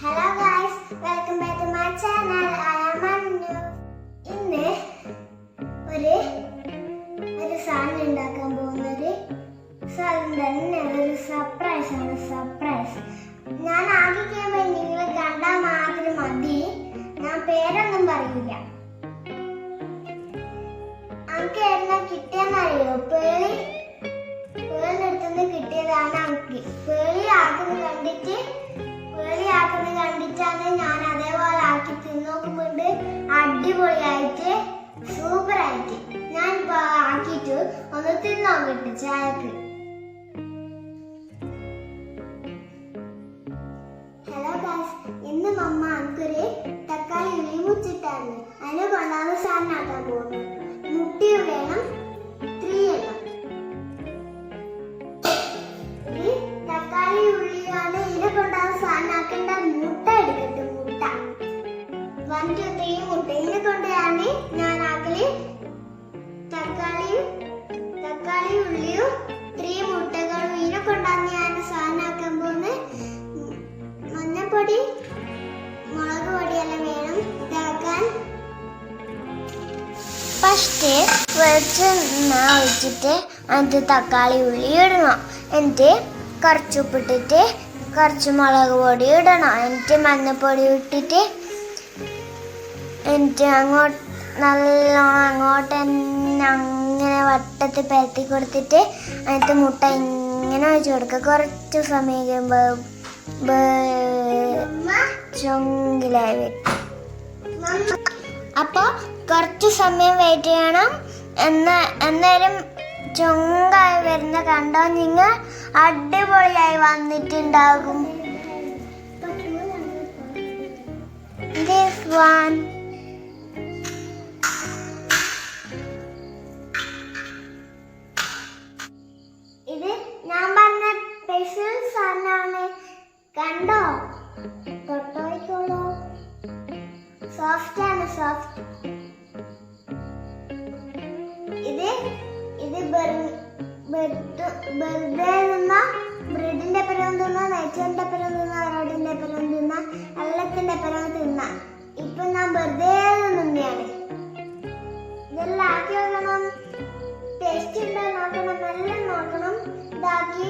Hello guys welcome back to my channel I am Annu ഇന്ന് ഒരു ഒരു സാധനം ഉണ്ടാക്കാൻ പോകുന്ന ഒരു സാധനം തന്നെ ഒരു സർപ്രൈസ് ആണ് സർപ്രൈസ് ഞാൻ ആകെ ചെയ്യുമ്പോൾ നിങ്ങൾ കണ്ടാൽ മാത്രം മതി. ഞാൻ പേരൊന്നും പറയില്ല. അനക്ക് എന്നാ കിട്ടിയെന്നറിയോ? പേളി പേളിനടുത്തുനിന്ന് കിട്ടിയതാണ് അനക്ക്. പേളി ആക്കുന്നത് കണ്ടിട്ട് ആക്കുന്നത് കണ്ടിട്ടാണ് ഞാൻ അതേപോലെ ആക്കി തിന്നോക്കുമ്പോണ്ട് അടിപൊളിയായിട്ട് സൂപ്പർ ആയിട്ട് ഞാൻ ഇപ്പൊ ആക്കിയിട്ട് ഒന്ന് തിന്നോക്കട്ടെ ചായക്ക്. ഹലോ ഗാസ് ഇന്ന് മമ്മ എനിക്കൊരു തക്കാളി ഉള്ളി മുച്ചിട്ടായിരുന്നു. അതിനെ കൊണ്ടാണ് സാറിനാക്കാൻ പോകുന്നത്. മുട്ടി വേണം കൊണ്ടാണ് സാധനം മുട്ട എടുക്കട്ടെ മുട്ട. വൺ ടു ത്രീ മുട്ട. ഇതിനെ കൊണ്ടാണ് ഞാൻ ആക്കൽ തക്കാളിയും തക്കാളി ഉള്ളിയും ത്രീ മുട്ടകളും ഇതിനെ കൊണ്ടാണ് ഞാൻ സാധനം ആക്കാൻ പോകുന്നത് മഞ്ഞപ്പൊടി മുളക് പൊടിയെല്ലാം വേണം. ഇതാക്കാൻ. ഫസ്റ്റ് വെളിച്ചെണ്ണ ഒഴിച്ചിട്ട് അതിന്റെ തക്കാളി ഉള്ളി ഇടണം. എന്നിട്ട് കുറച്ച് ഉപ്പിട്ടിട്ട് കുറച്ച് മുളക് പൊടി ഇടണം. എന്നിട്ട് മഞ്ഞപ്പൊടി ഇട്ടിട്ട് എന്നിട്ട് അങ്ങോട്ട് നല്ലോണം അങ്ങോട്ട് തന്നെ അങ്ങനെ വട്ടത്തിൽ പരത്തി കൊടുത്തിട്ട് അതിനകത്ത് മുട്ട ഇങ്ങനെ ഒഴിച്ചു കൊടുക്കുക. കുറച്ച് സമയം കഴിയുമ്പോൾ ചൊങ്കിലായി വരും. അപ്പോൾ കുറച്ച് സമയം വെയിറ്റ് ചെയ്യണം. എന്ന എന്നാലും ചൊങ്കായി വരുന്ന കണ്ടോ നിങ്ങൾ? അടിപൊളിയായി വന്നിട്ടുണ്ടാകും. ദിസ് വൺ ഇത് ഞാൻ പറഞ്ഞ സ്പെഷ്യൽ സാധനമാണ്. കണ്ടോ? തൊട്ടോയ്ക്കോളൂ സോഫ്റ്റ് ആണ് സോഫ്റ്റ് ഇത് ഇത് വെറുതെ തിന്ന ബ്രെഡിന്റെ അപ്പുറം തിന്ന നെച്ചറിന്റെ അപ്പുറം തിന്ന റോഡിന്റെ അപ്പുറം തിന്ന വെള്ളത്തിന്റെ അപ്പുറം തിന്ന. ഇപ്പൊ ഞാൻ വെറുതെ നിന്നെയാണ്. ഇതെല്ലാം ആക്കി വെക്കണം. ടേസ്റ്റ് ഉണ്ടോ നോക്കണം നല്ല നോക്കണം. ഇതാക്കി.